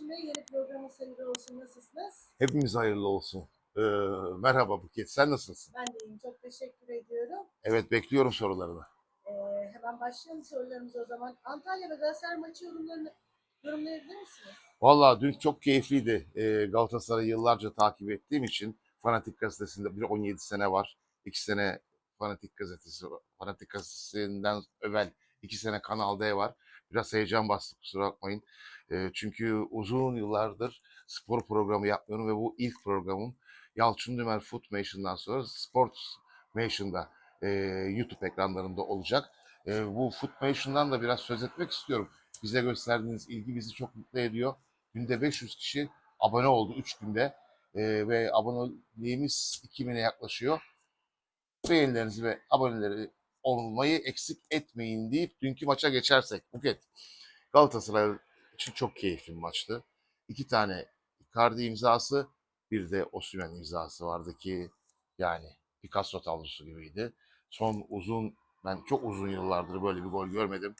Yalçın Bey yeni programın hayırlı olsun. Nasılsınız? Hepimiz hayırlı olsun. Ee, merhaba Buket, sen nasılsın? Ben de iyiyim. Çok teşekkür ediyorum. Evet, bekliyorum sorularını. Ee, hemen başlayalım sorularımıza o zaman. Antalya ve Galatasaray maçı yorumlarını yorumlayabilir misiniz? Vallahi dün çok keyifliydi. Ee, Galatasaray'ı yıllarca takip ettiğim için Fanatik Gazetesi'nde bir 17 sene var. 2 sene Fanatik Gazetesi, Fanatik Gazetesi'nden evvel 2 sene Kanal D var. Biraz heyecan bastı kusura bakmayın. Çünkü uzun yıllardır spor programı yapmıyorum ve bu ilk programım. Yalçın Dümer Footmation'dan sonra Sports Mation'da e, YouTube ekranlarında olacak. Bu Footmation'dan da biraz söz etmek istiyorum. Bize gösterdiğiniz ilgi bizi çok mutlu ediyor. Günde 500 kişi abone oldu 3 günde ve aboneliğimiz 2000'e yaklaşıyor. Beğenilerinizi ve aboneleri olmayı eksik etmeyin deyip dünkü maça geçersek. Buket, Galatasaray için çok keyifli bir maçtı. İki tane Icardi imzası, bir de Osimhen imzası vardı ki yani Picasso tablosu gibiydi. Son uzun, ben çok uzun yıllardır böyle bir gol görmedim.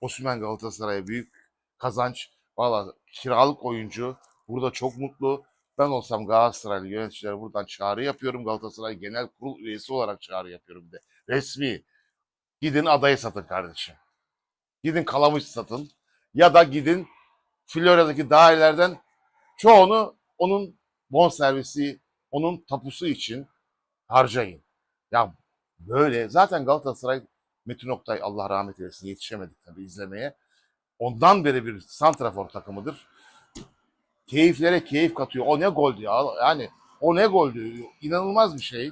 Osimhen Galatasaray'a büyük kazanç. Valla kiralık oyuncu. Burada çok mutlu. Ben olsam Galatasaraylı yöneticilere buradan çağrı yapıyorum. Galatasaray Genel Kurul üyesi olarak çağrı yapıyorum bir de. Resmi. Gidin adayı satın kardeşim. Gidin kalamış satın. Ya da gidin Florya'daki dairelerden çoğunu onun bonservisi, onun tapusu için harcayın. Ya böyle zaten Galatasaray Metin Oktay Allah rahmet eylesin yetişemedik tabii izlemeye. Ondan beri bir santrafor takımıdır. Keyiflere keyif katıyor. O ne goldü ya. Yani o ne goldü. İnanılmaz bir şey.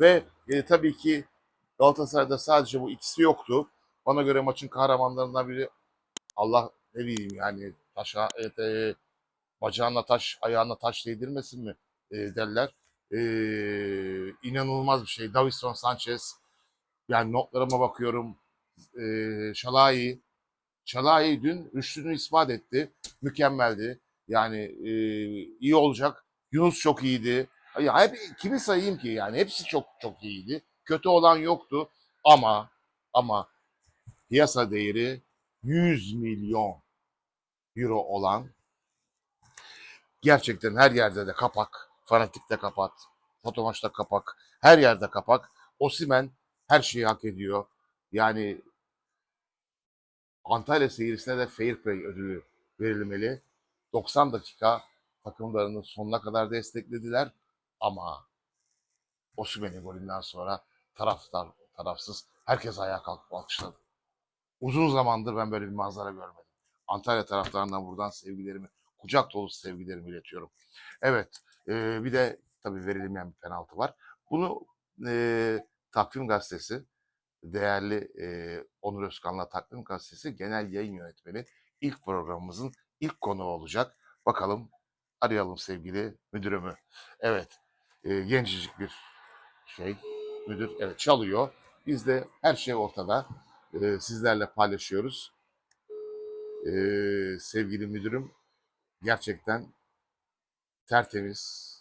Ve e, tabii ki Galatasaray'da sadece bu ikisi yoktu. Bana göre maçın kahramanlarından biri Allah ne bileyim yani taşa, e, e, bacağına taş, ayağına taş değdirmesin mi e, derler. E, inanılmaz bir şey. Davison Sanchez. Yani notlarıma bakıyorum. E, Şalai. Şalai dün rüştünü ispat etti. Mükemmeldi. Yani e, iyi olacak. Yunus çok iyiydi. Ya hep kimi sayayım ki yani hepsi çok çok iyiydi. Kötü olan yoktu ama ama piyasa değeri 100 milyon euro olan gerçekten her yerde de kapak, fanatikte kapak, fotomaçta kapak, her yerde kapak. Osimen her şeyi hak ediyor. Yani Antalya seyircisine de Fair Play ödülü verilmeli. 90 dakika takımlarını sonuna kadar desteklediler ama Osimhen'in golünden sonra taraftar, tarafsız herkes ayağa kalkıp alkışladı. Uzun zamandır ben böyle bir manzara görmedim. Antalya taraftarından buradan sevgilerimi, kucak dolusu sevgilerimi iletiyorum. Evet, e, bir de tabii verilmeyen bir penaltı var. Bunu e, Takvim Gazetesi, değerli e, Onur Özkan'la Takvim Gazetesi genel yayın yönetmeni ilk programımızın ilk konuğu olacak. Bakalım arayalım sevgili müdürümü. Evet, e, gencecik bir şey, müdür evet çalıyor. Biz de her şey ortada e, sizlerle paylaşıyoruz. E, sevgili müdürüm gerçekten tertemiz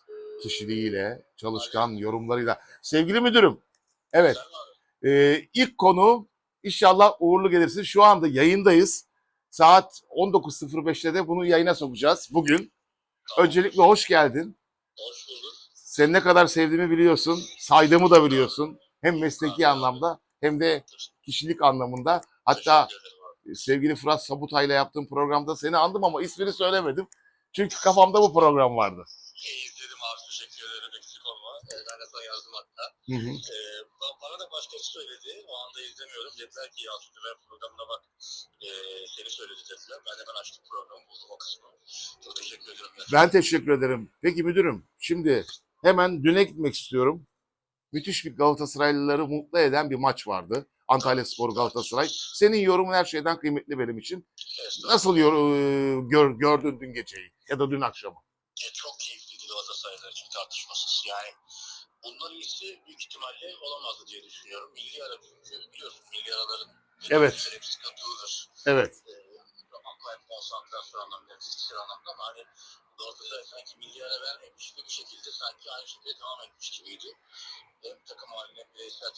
kişiliğiyle, çalışkan yorumlarıyla. Sevgili müdürüm, evet e, ilk konu inşallah uğurlu gelirsin. Şu anda yayındayız. Saat 19.05'te de bunu yayına sokacağız bugün. Öncelikle hoş geldin. Hoş bulduk. Seni ne kadar sevdiğimi biliyorsun. Saydığımı da biliyorsun. Hem mesleki anlamda hem de kişilik anlamında. Hatta. Sevgili Fırat Sabutay'la yaptığım programda seni andım ama ismini söylemedim. Çünkü kafamda bu program vardı. İyi izledim abi teşekkür ederim eksik olma. Ee, ben de sana yazdım hatta. Hı hı. Ee, ba- bana da başkası söyledi. O anda izlemiyorum. Dediler ki Yalçın Dümen programına bak. Ee, seni söyledi dediler. Ben hemen açtım programı buldum o kısmı. Çok teşekkür ederim. Ben teşekkür ederim. Peki müdürüm, şimdi hemen düne gitmek istiyorum. Müthiş bir Galatasaraylıları mutlu eden bir maç vardı. Antalya Spor Galatasaray. Senin yorumun her şeyden kıymetli benim için. Nasıl yor, e, gör, gördün dün geceyi ya da dün akşamı? E, çok keyifliydi Galatasaraylar için tartışmasız. Yani bundan iyisi büyük ihtimalle olamazdı diye düşünüyorum. Milli ara çünkü biliyorsun milli araların Evet. hep sıkıntılıdır. Evet. akla konsantrasyon anlamında, fiziksel anlamda hani Galatasaray sanki milli ara vermemiş ve bir şekilde sanki aynı şekilde devam etmiş gibiydi. Hem takım haline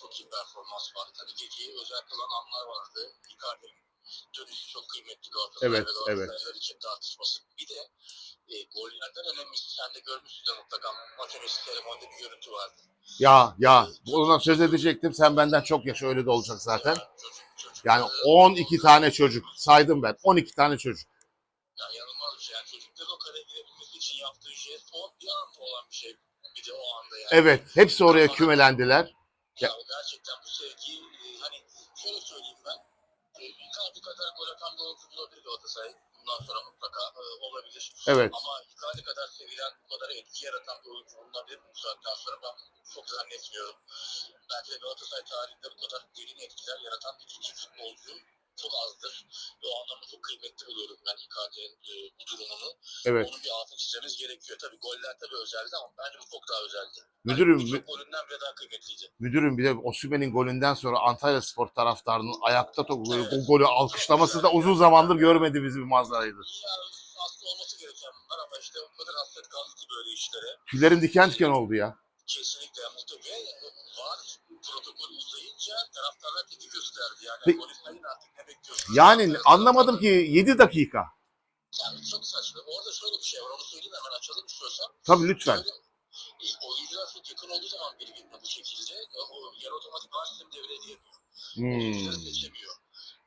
çok iyi performans vardı. Tabii geceyi özel kılan anlar vardı. Icardi'nin dönüşü çok kıymetli Galatasaray Evet, ve Galatasaraylılar için tartışması. Bir de e, gollerden önemlisi sen de görmüşsündür mutlaka maç öncesi seremonide bir görüntü vardı. Ya ya ona söz edecektim. Sen benden çok yaş öyle de olacak zaten. Ya, çocuk, çocuk, Yani e, 12 tane çocuk saydım ben. 12 tane çocuk. Ya yanılmaz bir şey. Yani çocukların o kadar girebilmesi için yaptığı jest o bir anda olan bir şey. Bir de o anda yani. Evet, hepsi oraya kümelendiler. Ya gerçekten bu sevgi e, hani şöyle söyleyeyim ben. E, Icardi kadar gol atan bir oyuncu bulabilir Galatasaray. Bundan sonra mutlaka e, olabilir. Evet. Ama Icardi kadar sevilen, bu kadar etki yaratan bir oyuncu bulunabilir bu saatten sonra ben çok zannetmiyorum. Bence Galatasaray tarihinde bu kadar derin etkiler yaratan ikinci futbolcu çok azdır. Ve o anlamda çok kıymetli buluyorum ben Icardi'nin e, bu durumunu. Evet. Onun bir altını çizmemiz gerekiyor. Tabii goller tabii özeldi ama bence bu çok daha özeldi. Müdürüm, Yani golünden bile daha kıymetliydi. müdürüm bir de Osimhen'in golünden sonra Antalya Spor taraftarının ayakta top o golü alkışlaması da uzun zamandır görmediğimiz bir manzaraydı. Ya aslında olması gereken bunlar ama işte o kadar hasret kaldı ki böyle işlere. Tüylerim diken diken oldu ya. Kesinlikle mutlaka var protokol uzayınca taraftarlar tepki gösterdi. Yani Peki- polis sayın artık ne bekliyorsunuz? Yani anlamadım ki 7 dakika. Yani çok saçma. Orada şöyle bir şey var onu söyleyeyim hemen açalım istiyorsan. Tabii lütfen. Şöyle, e, oyuncular çok yakın olduğu zaman birbirine bu şekilde e, o yarı otomatik var sistemi devreye girmiyor. Oyuncuları Hmm. seçemiyor.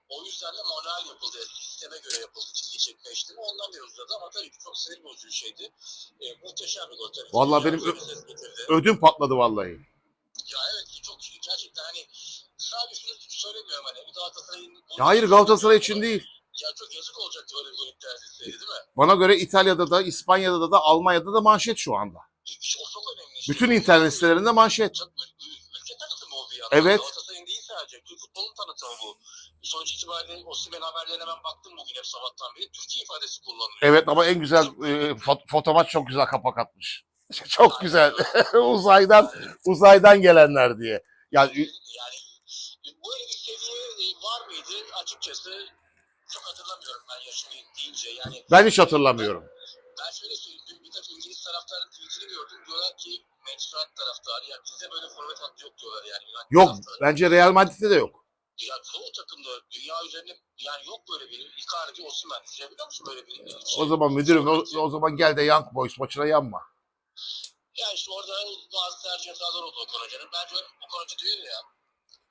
O yüzden de manuel yapıldı. Eski sisteme göre yapıldı çizgi çekme işlemi. Ondan beri uzadı ama tabii ki çok sinir bozucu bir şeydi. E, muhteşem bir gol tabii. Vallahi benim getirdi. Ödüm patladı vallahi. Ya evet ki çok iyi. Gerçekten hani sadece şunu söylemiyorum hani bir Galatasaray'ın... Ya hayır Galatasaray için değil. Ya çok yazık olacaktı böyle bir edilseydi değil mi? Bana göre İtalya'da da, İspanya'da da, Almanya'da da manşet şu anda. İşte o çok önemli. Bütün internet sitelerinde manşet. Ülke tanıtımı o bir yandan. Evet. Galatasaray'ın değil sadece. Türk futbolunun tanıtımı bu. Sonuç itibariyle Osimhen haberlerine ben baktım bugün hep sabahtan beri. Türkiye ifadesi kullanılıyor. Evet ama en güzel e, fot- fotomaç çok güzel kapak atmış. çok güzel. uzaydan uzaydan gelenler diye. Yani Yani böyle bir mıydı açıkçası çok hatırlamıyorum ben yaşını deyince. Yani ben hiç hatırlamıyorum. ben şöyle söyleyeyim. Dün bir takım İngiliz taraftarın tweetini gördüm. Diyorlar ki Manchester taraftarı ya bizde böyle forvet hattı yok diyorlar yani. United Yok taraftarı. bence Real Madrid'de de yok. Ya çoğu takımda dünya üzerinde yani yok böyle bir Icardi, Osimhen. Düşünebiliyor musun böyle bir şey? O zaman müdürüm o, o zaman gel de Young Boys maçına yanma. Ya işte orada bazı tercih hatalar oldu Okan Hoca'nın. Bence Okan Hoca diyor ya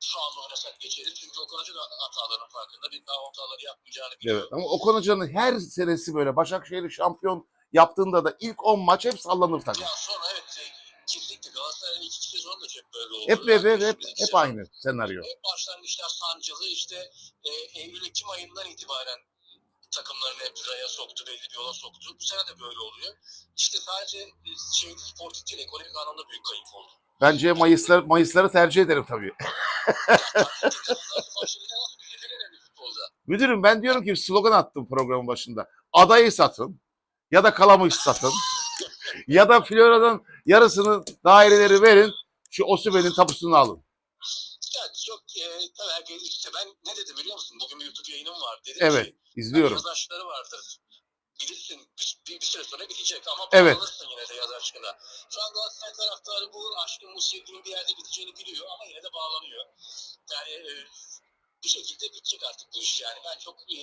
şu anda oynasak geçeriz. Çünkü Okan Hoca da hataların farkında. Bir daha o hataları yapmayacağını biliyor. Evet. Ama Okan Hoca'nın her senesi böyle Başakşehir'i şampiyon yaptığında da ilk 10 maç hep sallanır takım. Ya sonra evet e, kesinlikle Galatasaray'ın iki sezonu da hep böyle oldu. Hep hep hep, hep, hep aynı senaryo. Hep başlangıçlar sancılı işte e, Eylül-Ekim ayından itibaren takımlarını hep raya soktu, belli bir yola soktu. Bu sene de böyle oluyor. İşte sadece e, şey, sportif değil, ekonomik anlamda büyük kayıp oldu. Bence Mayıslar Mayısları tercih ederim tabii. Müdürüm ben diyorum ki slogan attım programın başında. Adayı satın ya da kalamış satın ya da Flora'dan yarısını daireleri verin. Şu Osimhen'in tapusunu alın. Ya çok e, tabii herkes işte ben ne dedim biliyor musun? Bugün bir YouTube yayınım var. Dedim Evet, ki, İzliyorum. Yaz aşkları vardır. Bilirsin bir, bir, süre sonra bitecek ama Evet. bağlanırsın yine de yaz aşkına. Şu an Galatasaray taraftarı bu aşkın bu sevginin bir yerde biteceğini biliyor ama yine de bağlanıyor. Yani e, bir şekilde bitecek artık bu iş yani. Ben çok e,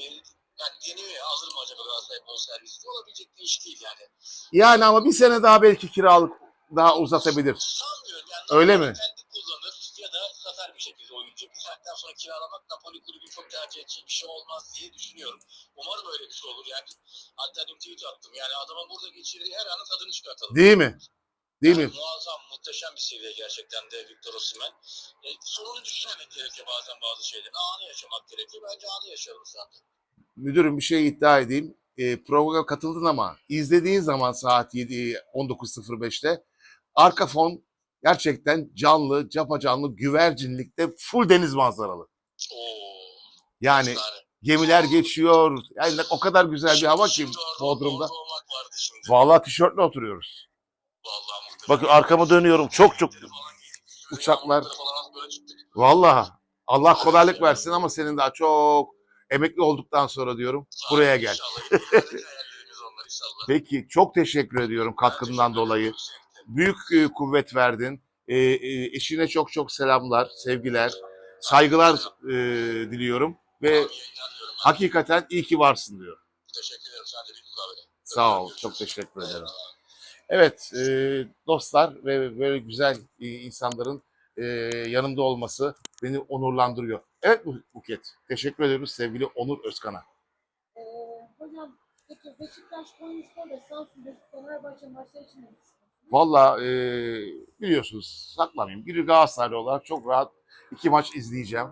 yani deniyor ya alır mı acaba Galatasaray bonservisi? Olabilecek bir iş değil yani. Yani ama bir sene daha belki kiralık daha uzatabilir. Sanmıyorum yani. Öyle mi? Kendi kullanır ya da satar bir şekilde oyuncu. Bir saatten sonra kiralamak Napoli kulübü çok tercih edeceği bir şey olmaz diye düşünüyorum. Umarım öyle bir şey olur yani. Hatta dün tweet attım. Yani adamın burada geçirdiği her anın tadını çıkartalım. Değil mi? Değil Yani mi? Muazzam, muhteşem bir seviye gerçekten de Victor Osimhen. E, sonunu düşünmemek gerekiyor bazen bazı şeylerin. Anı yaşamak gerekiyor. Bence anı yaşayalım anda. Müdürüm bir şey iddia edeyim. E, programa katıldın ama izlediğin zaman saat 7 19.05'te arka fon gerçekten canlı, canlı, güvercinlikte full deniz manzaralı. Yani gemiler geçiyor. Yani o kadar güzel bir hava ki Bodrum'da. Vallahi tişörtle oturuyoruz. Bakın arkama dönüyorum. Çok çok uçaklar. Vallahi Allah kolaylık versin ama senin daha çok emekli olduktan sonra diyorum buraya gel. Peki çok teşekkür ediyorum katkından dolayı. Büyük e, kuvvet verdin. E, e, eşine çok çok selamlar, sevgiler, saygılar e, diliyorum ve Hakikaten iyi ki varsın diyor. Teşekkür ederim. Sen de bir. Sağ ol. Çok teşekkür ederim. Evet e, dostlar ve böyle güzel e, insanların e, yanımda olması beni onurlandırıyor. Evet Bu- Buket. Teşekkür ediyoruz sevgili Onur Özkan'a. Ee, hocam peki Beşiktaş, Konyaspor ve Samsun'daki Fenerbahçe maçları için? Valla e, biliyorsunuz saklamayayım. Biri Galatasaraylı olarak çok rahat iki maç izleyeceğim.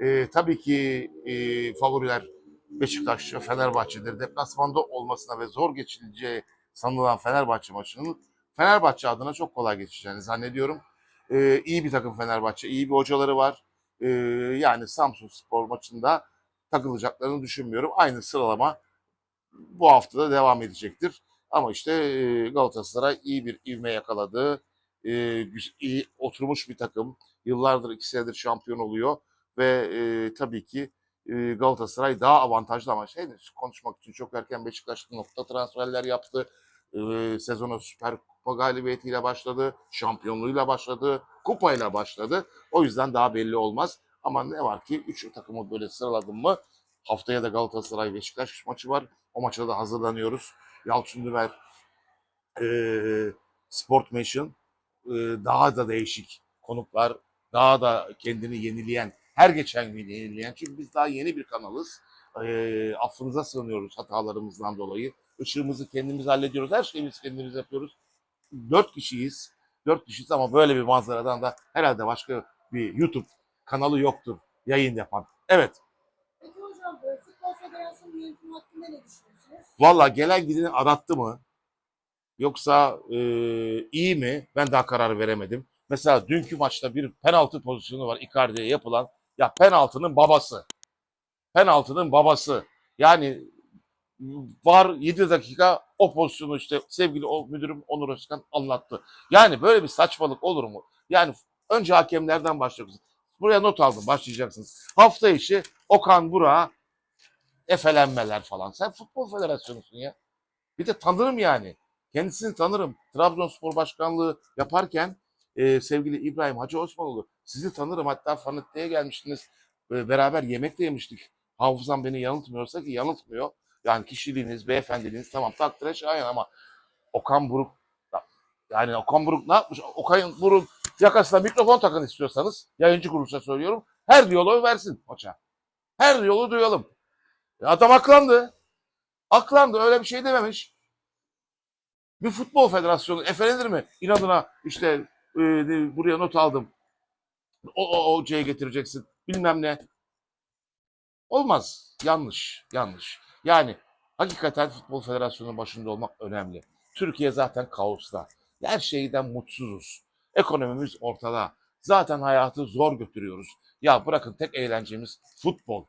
E, tabii ki e, favoriler Beşiktaş ve Fenerbahçe'dir. Deplasmanda olmasına ve zor geçileceği sanılan Fenerbahçe maçının Fenerbahçe adına çok kolay geçeceğini zannediyorum. E, iyi bir takım Fenerbahçe, iyi bir hocaları var. E, yani Samsun Spor maçında takılacaklarını düşünmüyorum. Aynı sıralama bu hafta da devam edecektir. Ama işte Galatasaray iyi bir ivme yakaladı. İyi oturmuş bir takım. Yıllardır iki senedir şampiyon oluyor. Ve tabii ki Galatasaray daha avantajlı ama henüz konuşmak için çok erken Beşiktaş nokta transferler yaptı. E, sezona Süper Kupa galibiyetiyle başladı. Şampiyonluğuyla başladı. Kupayla başladı. O yüzden daha belli olmaz. Ama ne var ki üç takımı böyle sıraladım mı haftaya da Galatasaray Beşiktaş maçı var. O maça da hazırlanıyoruz. Yalçın Dümer eee Sportmation eee, daha da değişik konuklar, daha da kendini yenileyen, her geçen gün yenileyen. Çünkü biz daha yeni bir kanalız. Eee affınıza sığınıyoruz hatalarımızdan dolayı. Işığımızı kendimiz hallediyoruz. Her şeyimizi kendimiz yapıyoruz. Dört kişiyiz. Dört kişiyiz ama böyle bir manzaradan da herhalde başka bir YouTube kanalı yoktur yayın yapan. Evet. Peki hocam e, Futbol Federasyonu yönetimi hakkında ne düşünüyorsunuz? Valla gelen gideni arattı mı? Yoksa e, iyi mi? Ben daha karar veremedim. Mesela dünkü maçta bir penaltı pozisyonu var Icardi'ye yapılan. Ya penaltının babası. Penaltının babası. Yani var 7 dakika o pozisyonu işte sevgili o müdürüm Onur Özkan anlattı. Yani böyle bir saçmalık olur mu? Yani önce hakemlerden başlıyoruz. Buraya not aldım başlayacaksınız. Hafta içi Okan Burak'a efelenmeler falan. Sen futbol federasyonusun ya. Bir de tanırım yani. Kendisini tanırım. Trabzonspor başkanlığı yaparken e, sevgili İbrahim Hacı Osmanoğlu sizi tanırım. Hatta Fanette'ye gelmiştiniz. E, beraber yemek de yemiştik. Hafızam beni yanıltmıyorsa ki yanıltmıyor. Yani kişiliğiniz, beyefendiliğiniz tamam takdire şayan ama Okan Buruk yani Okan Buruk ne yapmış? Okan Buruk yakasına mikrofon takın istiyorsanız yayıncı kuruluşa söylüyorum. Her diyaloğu versin maça. Her yolu duyalım. Adam aklandı. Aklandı öyle bir şey dememiş. Bir futbol federasyonu efendidir mi? İnadına işte e, buraya not aldım. O, o, o hocayı getireceksin. Bilmem ne. Olmaz. Yanlış. Yanlış. Yani hakikaten futbol federasyonunun başında olmak önemli. Türkiye zaten kaosta. Her şeyden mutsuzuz. Ekonomimiz ortada. Zaten hayatı zor götürüyoruz. Ya bırakın tek eğlencemiz futbol.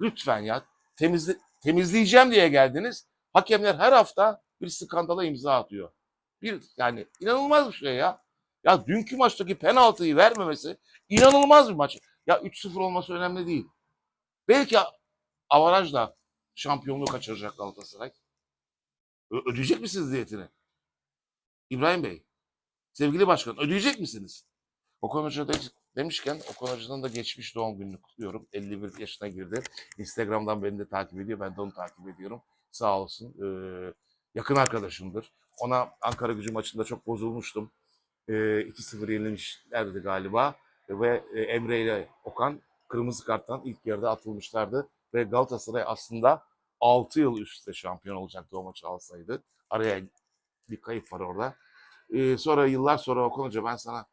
Lütfen ya temizle, temizleyeceğim diye geldiniz. Hakemler her hafta bir skandala imza atıyor. Bir yani inanılmaz bir şey ya. Ya dünkü maçtaki penaltıyı vermemesi inanılmaz bir maç. Ya 3-0 olması önemli değil. Belki avarajla şampiyonluğu kaçıracak Galatasaray. Ö- ödeyecek misiniz diyetini? İbrahim Bey, sevgili başkan ödeyecek misiniz? Okan Hoca de- demişken Okan Hoca'nın da geçmiş doğum gününü kutluyorum. 51 yaşına girdi. Instagram'dan beni de takip ediyor. Ben de onu takip ediyorum. Sağ olsun. Ee, yakın arkadaşımdır. Ona Ankara gücü maçında çok bozulmuştum. Ee, 2-0 yenilmişlerdi galiba. Ve e, Emre ile Okan kırmızı karttan ilk yarıda atılmışlardı. Ve Galatasaray aslında 6 yıl üst üste şampiyon olacaktı o maçı alsaydı. Araya bir kayıp var orada. Ee, sonra yıllar sonra Okan Hoca ben sana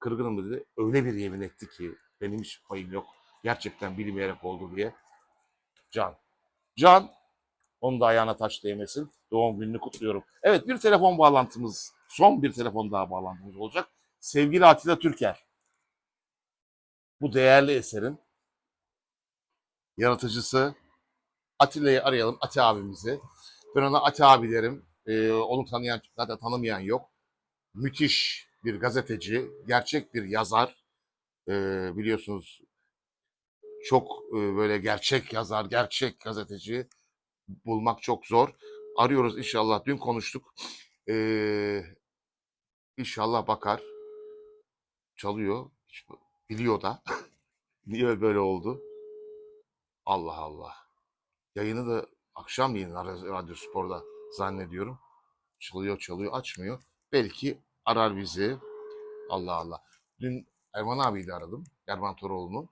kırgınım dedi. Öyle bir yemin etti ki benim hiç payım yok. Gerçekten bilmeyerek oldu diye. Can. Can. Onun da ayağına taş değmesin. Doğum gününü kutluyorum. Evet bir telefon bağlantımız, son bir telefon daha bağlantımız olacak. Sevgili Atilla Türker. Bu değerli eserin yaratıcısı Atilla'yı arayalım, Ati abimizi. Ben ona Ati abi derim. Ee, onu tanıyan, zaten tanımayan yok. Müthiş bir gazeteci, gerçek bir yazar. Ee, biliyorsunuz çok e, böyle gerçek yazar, gerçek gazeteci bulmak çok zor. Arıyoruz inşallah. Dün konuştuk. Ee, inşallah bakar. Çalıyor. Biliyor da. Niye böyle oldu? Allah Allah. Yayını da akşamleyin Radyo Radyo Spor'da zannediyorum. Çalıyor çalıyor açmıyor. Belki arar bizi. Allah Allah. Dün Erman abiyi de aradım. Erman Toroğlu'nu.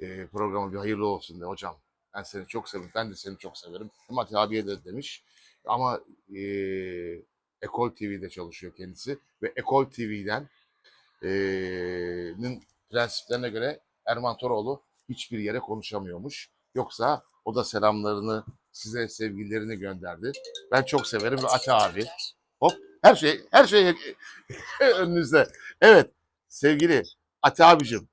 Ee, programı bir hayırlı olsun de hocam. Ben seni çok severim. Ben de seni çok severim. Mati abiye de demiş. Ama e, Ekol TV'de çalışıyor kendisi. Ve Ekol TV'den eee, prensiplerine göre Erman Toroğlu hiçbir yere konuşamıyormuş. Yoksa o da selamlarını size sevgilerini gönderdi. Ben çok severim ve Ati abi. Her şey her şey önünüzde. Evet sevgili Ati abicim.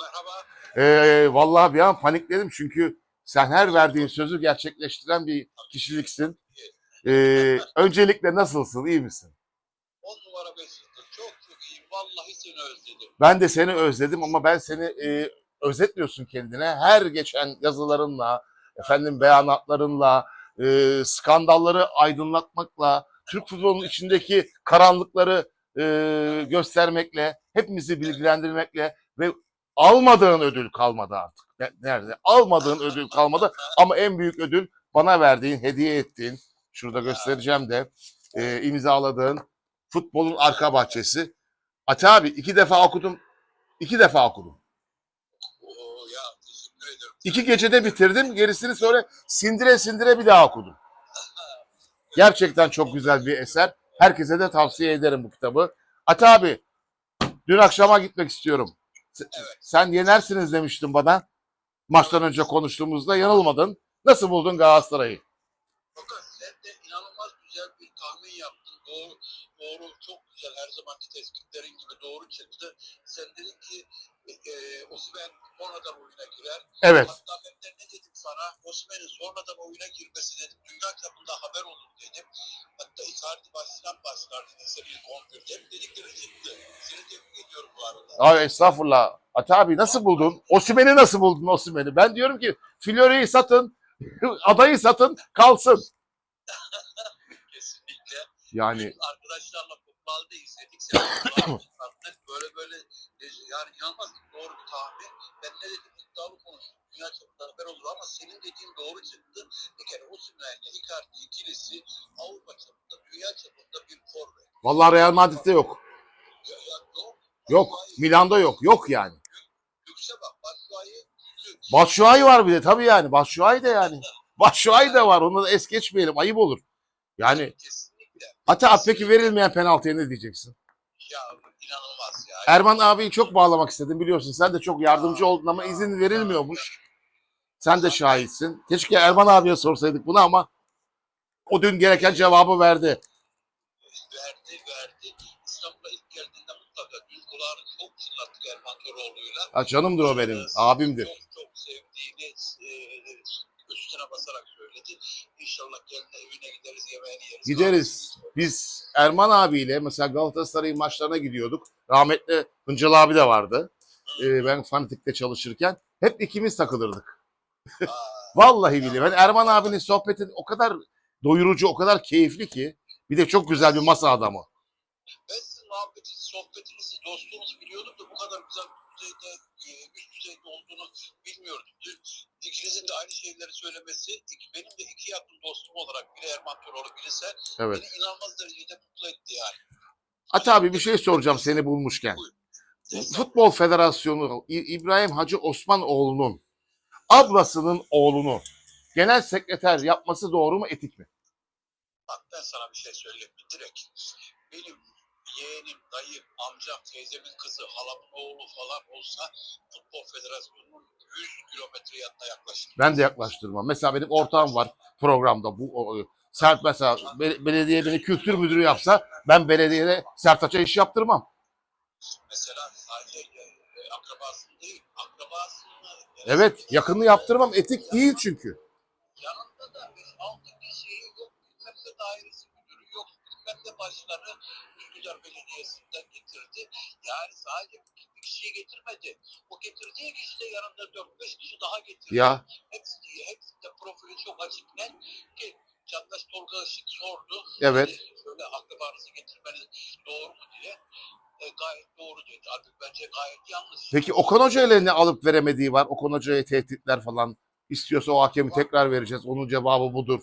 Merhaba. Ee, vallahi bir an panikledim çünkü sen her verdiğin sözü gerçekleştiren bir kişiliksin. Ee, öncelikle nasılsın? iyi misin? On numara beş yıldız. Çok çok iyiyim. Vallahi seni özledim. Ben de seni özledim ama ben seni e, özetliyorsun kendine. Her geçen yazılarınla, efendim beyanatlarınla, e, skandalları aydınlatmakla, Türk futbolunun içindeki karanlıkları e, göstermekle, hepimizi bilgilendirmekle ve almadığın ödül kalmadı artık. Ne- Nerede? Almadığın ödül kalmadı ama en büyük ödül bana verdiğin, hediye ettiğin, şurada göstereceğim de, e, imzaladığın futbolun arka bahçesi. Ati abi iki defa okudum. iki defa okudum. İki gecede bitirdim. Gerisini sonra sindire sindire bir daha okudum. Gerçekten çok güzel bir eser. Herkese de tavsiye ederim bu kitabı. Ati abi, dün akşama gitmek istiyorum. Evet. Sen yenersiniz demiştin bana. Maçtan önce konuştuğumuzda yanılmadın. Nasıl buldun Galatasaray'ı? Fakat sen de inanılmaz güzel bir tahmin yaptın. Doğru, doğru çok güzel her zamanki tespitlerin gibi doğru çıktı. Sen dedin ki e, Osimhen sonradan oyuna girer. Evet. Hatta ben de ne dedim sana? Osimhen'in sonradan oyuna girmesi dedim. Dünya çapında haber olur dedim. Hatta Icardi başlayan başlar dedi. Sen ilk 11'de hep dedikleri çıktı. Seni tebrik ediyorum bu arada. Abi estağfurullah. Ati abi nasıl buldun? Osimhen'i nasıl buldun Osimhen'i? Ben diyorum ki Florya'yı satın, adayı satın, kalsın. Yani arkadaşlarla futbolda izledik. Sattık. Böyle böyle yani inanılmaz doğru bir tahmin. Ben ne dedim iddialı konuştum. Dünya çapında haber olur ama senin dediğin doğru çıktı. Bir kere Osimhen'le Icardi ikilisi Avrupa çapında, dünya çapında bir forvet. vallahi Real Madrid'de yok. Ya, ya, yok. Yok. Milan'da yok. Yok yani. Lükse bak. Batshuayi. Batshuayi var bir de tabii yani. Batshuayi de yani. Batshuayi de var. Onu da es geçmeyelim. Ayıp olur. Yani Kesinlikle. Ata peki verilmeyen penaltıya ne diyeceksin? Ya inanılmaz ya. Erman abiyi çok bağlamak istedim biliyorsun. Sen de çok yardımcı oldun ama izin verilmiyormuş. Sen de şahitsin. Keşke Erman abiye sorsaydık bunu ama o dün gereken cevabı verdi. verdi verdi. İstanbul'a ilk geldiğinde mutlaka dün kulağını çok çınlattık Erman Toroğlu'yla. Ha, canımdır o benim. Abimdir. Çok çok sevdiğini e, üstüne basarak söyledi. İnşallah geldiğinde evine gideriz yemeğini yeriz. Gideriz. Biz Erman abiyle mesela Galatasaray'ın maçlarına gidiyorduk. Rahmetli Hıncal abi de vardı. Ee, ben Fanatik'te çalışırken. Hep ikimiz takılırdık. Vallahi billahi. Ben Erman abinin sohbeti o kadar doyurucu, o kadar keyifli ki. Bir de çok güzel bir masa adamı. ben sizin muhabbetinizi, sohbetinizi, dostluğunuzu biliyordum da bu kadar güzel düzeyde, e, üst düzeyde olduğunu bilmiyordum. İkinizin de aynı şeyleri söylemesi, benim de iki yakın dostum olarak biri Erman Toroğlu, biri sen, Evet. beni inanılmaz derecede mutlu etti yani. Ata abi bir şey soracağım seni bulmuşken. Futbol Federasyonu İbrahim Hacı Osmanoğlu'nun ablasının oğlunu genel sekreter yapması doğru mu etik mi? Bak ben sana bir şey söyleyeyim mi direkt. Benim yeğenim, dayım, amcam, teyzemin kızı, halamın oğlu falan olsa Futbol Federasyonu'nun 100 kilometre yanına yaklaşır. Ben de yaklaştırmam. Mesela benim ortağım var programda. Bu o- Sert mesela be- belediye beni kültür müdürü yapsa ben belediyede Sertaç'a iş yaptırmam. Mesela sadece e, akrabasını değil, akrabasını... Evet yakını yaptırmam. Etik değil çünkü. Yanında da 5-6 bir şeyi yok, bilmem ne dairesi müdürü yok, bilmem ne başkanı Üsküdar Belediyesi'nden getirdi. Yani sadece bir kişiyi getirmedi. O getirdiği kişi de yanında 4-5 kişi daha getirdi. Ya Hepsi, hepsi de profili çok açık net ki Candaş Tolga Işık sordu. Evet. Hani Şöyle akrabanızı getirmeniz doğru mu diye. E, gayet doğru dedi. Artık bence gayet yanlış. peki Okan Hoca ile ne alıp veremediği var? Okan Hoca'ya tehditler falan. İstiyorsa o hakemi tekrar vereceğiz. Onun cevabı budur.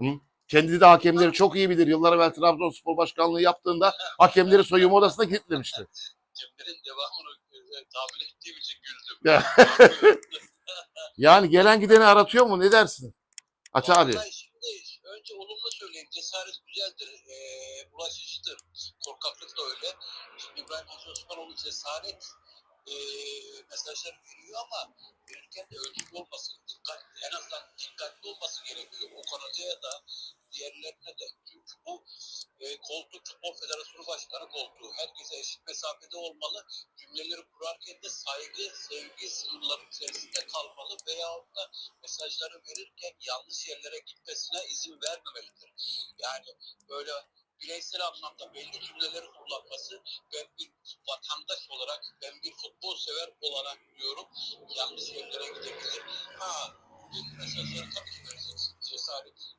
Hı? Kendi de hakemleri çok iyi bilir. Yıllar evvel Trabzonspor başkanlığı yaptığında hakemleri soyunma odasına kilitlemişti. Cember'in devamını e, tahmin ettiğim için güldüm. Ya. Yani gelen gideni aratıyor mu? Ne dersin? Aç abi. Şimdi önce olumlu söyleyeyim. Cesaret güzeldir. E, bulaşıcıdır. Korkaklık da öyle. Şimdi İbrahim Hacı Osmanoğlu cesaret e, mesajları veriyor ama verirken de ölçülü olması, dikkat, en azından dikkatli olması gerekiyor. O konuya da diğerlerine de. Çünkü bu e, koltuk Futbol Federasyonu Başkanı koltuğu. Herkese eşit mesafede olmalı. Cümleleri kurarken de saygı, sevgi sınırları içerisinde kalmalı veyahut da mesajları verirken yanlış yerlere gitmesine izin vermemelidir. Yani böyle bireysel anlamda belli cümleleri kullanması ben bir vatandaş olarak, ben bir futbol sever olarak diyorum yanlış yerlere gidebilir. Ha, mesajları tabii ki vereceksin. Cesaret.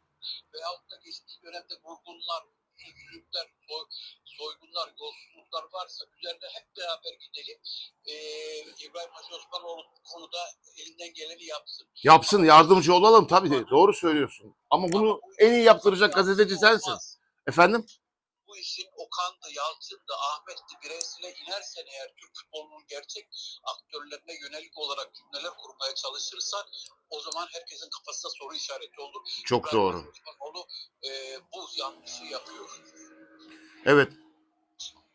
Veyahut da geçmiş dönemde vurgunlar, yüzsüzlükler, soy, soygunlar, yolsuzluklar varsa üzerine hep beraber gidelim. Ee, İbrahim Hacı Osmanoğlu konuda elinden geleni yapsın. Yapsın yardımcı olalım tabii. Doğru söylüyorsun. Ama bunu Ama bu en iyi yaptıracak gazeteci sensin. olmaz. Efendim? Bu işin Okan'dı, Yalçın'dı, Ahmet'ti bireysine inersen eğer Türk futbolunun gerçek aktörlerine yönelik olarak cümleler kurmaya çalışırsan o zaman herkesin kafasında soru işareti olur. Çok İbrahim doğru. Osmanoğlu e, bu yanlışı yapıyor. Evet.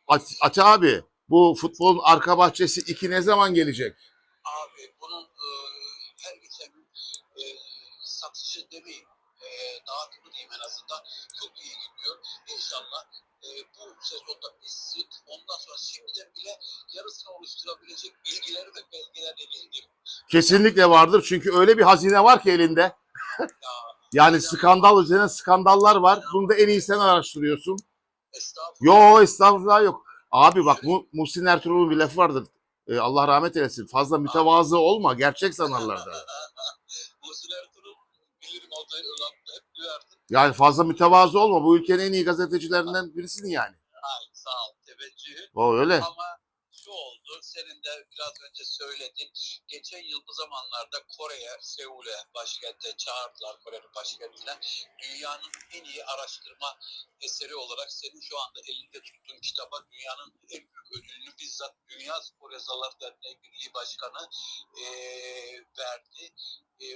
Aç, aç abi. Bu futbolun arka bahçesi 2 ne zaman gelecek? Abi bunun e, her geçen gün e, satışı demeyeyim, e, dağıtımı diyeyim en azından çok iyi gidiyor. İnşallah e, bu sezonda bitsin. Ondan sonra şimdiden bile yarısını oluşturabilecek bilgileri ve belgeler edindim. Kesinlikle vardır. Çünkü öyle bir hazine var ki elinde. Yani skandal üzerine skandallar var. Bunu da en iyi sen araştırıyorsun. Estağfurullah. Yo estağfurullah yok. Abi bak Mu Muhsin Ertuğrul'un bir lafı vardır. Ee, Allah rahmet eylesin. Fazla mütevazı olma. Gerçek sanarlar da. Muhsin Ertuğrul bilirim o da. Yani fazla mütevazı olma. Bu ülkenin en iyi gazetecilerinden birisin yani. Ay, sağ ol teveccühü. O öyle. Ama şu oldu, senin de biraz önce söyledin. Geçen yıl bu zamanlarda Kore'ye, Seul'e, başkente çağırdılar Kore'nin başkentine. Dünyanın en iyi araştırma eseri olarak senin şu anda elinde tuttuğun kitaba dünyanın en büyük ödülünü bizzat Dünya Spor Yazarlar Derneği Birliği Başkanı eee, verdi. E,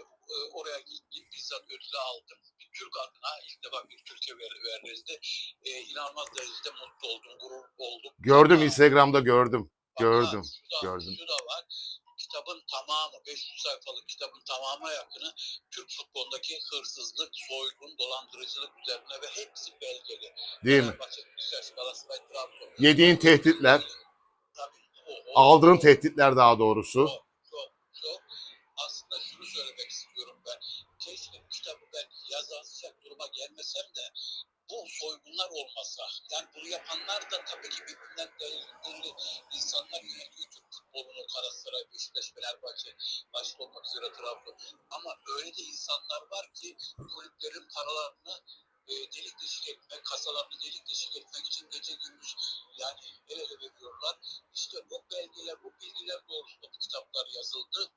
oraya gittim, bizzat ödülü aldım. Türk adına ilk defa bir Türkiye ver, verildi. Eee inanılmaz derecede mutlu oldum, gurur oldum. Gördüm Instagram'da gördüm. Ama Gördüm, Şu da, gördüm. Şu da var. Kitabın tamamı, 500 sayfalık kitabın tamamına yakını Türk futbolundaki hırsızlık, soygun, dolandırıcılık üzerine ve hepsi belgeli. Değil mi? Yediğin tehditler, Tabii. O, o, aldığın tehditler daha doğrusu. Çok, çok, çok. Aslında şunu söylemek istiyorum ben. Keşke yazacak duruma gelmesem de bu soygunlar olmasa, yani bunu yapanlar da tabii ki birbirinden değerli insanlar yönetiyor Türk futbolunu, Galatasaray, Beşiktaş, Fenerbahçe, başta olmak üzere Trabzon. Ama öyle de insanlar var ki kulüplerin paralarını e, delik deşik etmek, kasalarını delik deşik etmek için gece gündüz yani el ele veriyorlar. İşte bu belgeler, bu bilgiler doğrultusunda bu kitaplar yazıldı.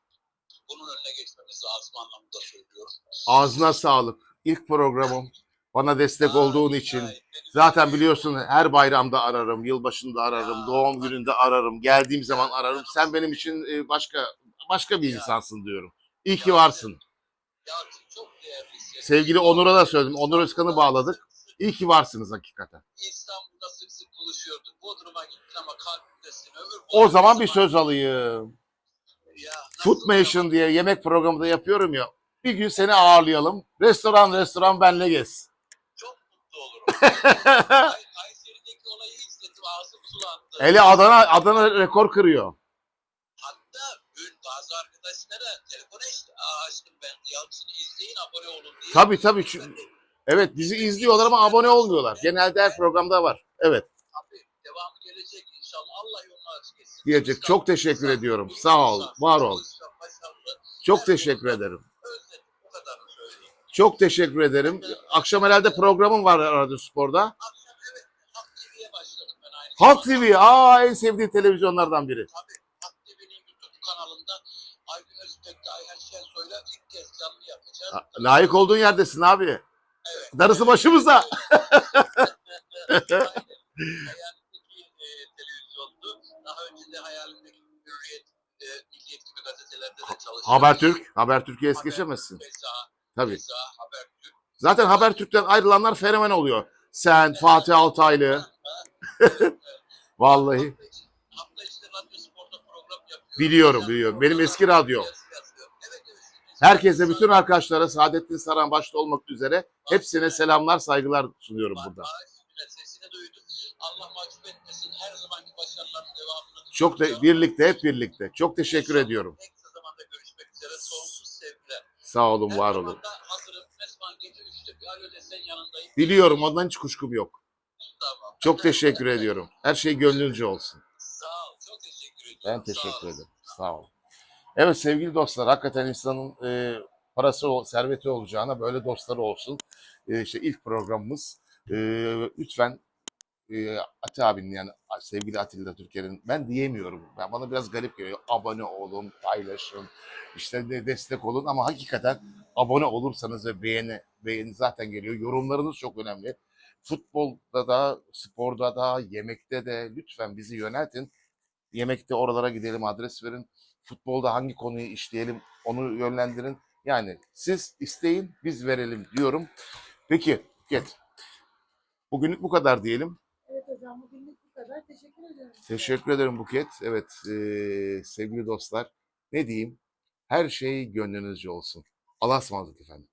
Bunun önüne geçmemiz lazım anlamında söylüyorum. Ağzına sağlık. İlk programım. Bana destek olduğun Ay, için. ay, Zaten biliyorsun her bayramda ararım, yılbaşında ararım, doğum gününde ararım, geldiğim zaman ararım. Sen benim için e, başka başka bir insansın diyorum. İyi ki varsın. Ya çok değerli. Sevgili Onur'a da söyledim. Onur Özkan'ı bağladık. İyi ki varsınız hakikaten. İstanbul'da sık sık buluşuyorduk. Bodrum'a gittin ama kalbimdesin. Ömür O zaman bir söz alayım. Food Nation diye yemek programı da yapıyorum ya. Bir gün seni ağırlayalım. Restoran restoran benle gez. Çok mutlu olurum. Kay- Kayseri'deki olayı izledim. Ağzım sulandı. Hele Adana Adana rekor kırıyor. Hatta dün bazı arkadaşlara telefon açtım, açtım ben. Yalçın'ı izleyin abone olun diye. Tabii tabii. Evet bizi izliyorlar ama abone olmuyorlar. Genelde her programda var. Evet Tabii devamı gelecek inşallah. Allah yolunu açık etsin. Diyecek. Çok teşekkür ediyorum. Sağ ol, var ol. Çok teşekkür ederim. Çok teşekkür ederim. Akşam herhalde programım var Radyo Spor'da. Halk. TV, aa en sevdiğim televizyonlardan biri. Layık olduğun yerdesin abi. Evet. Darısı başımıza. hayalimdeki e, televizyondu. Daha hayalimdeki Hürriyet, e, Milliyet gibi gazetelerde de çalıştım. Habertürk. Habertürk'ü es geçemezsin. Mesela, Tabii. mesela Habertürk. Zaten Habertürk'ten ayrılanlar fenomen oluyor. Sen, Fatih Altaylı. Vallahi. Hafta de Radyo Spor'da program yapıyor. Biliyorum, biliyorum. Benim eski radyo. Evet, evet. Herkese, bütün arkadaşlara, Saadettin Saran başta olmak üzere hepsine selamlar, saygılar sunuyorum burada. Allah mahcup etmesin. Her zamanki başarıların devamını. Çok da birlikte, hep birlikte. Çok teşekkür ediyorum. Sağ olun, var olun. da hazırım. Ne zaman gece 3'te bir alo desen yanındayım. Biliyorum, ondan hiç kuşkum yok. Tamam. Çok teşekkür ediyorum. Her şey gönlünce olsun. Sağ ol. Çok teşekkür ediyorum. Ben teşekkür ederim. Sağ olun. Evet sevgili dostlar, hakikaten insanın e, parası, serveti olacağına böyle dostları olsun. E, işte ilk programımız. E, lütfen e, Ati abinin yani sevgili Atilla Türker'in ben diyemiyorum. Ben bana biraz garip geliyor. Abone olun, paylaşın, işte de destek olun ama hakikaten abone olursanız ve beğeni beğeni zaten geliyor. Yorumlarınız çok önemli. Futbolda da, sporda da, yemekte de lütfen bizi yöneltin. Yemekte oralara gidelim, adres verin. Futbolda hangi konuyu işleyelim onu yönlendirin. Yani siz isteyin, biz verelim diyorum. Peki, get. Bugünlük bu kadar diyelim. Evet hocam bugünlük kadar. Teşekkür ederim. Teşekkür ederim Buket. Evet eee, sevgili dostlar ne diyeyim? Her şey gönlünüzce olsun. Allah'a ısmarladık efendim.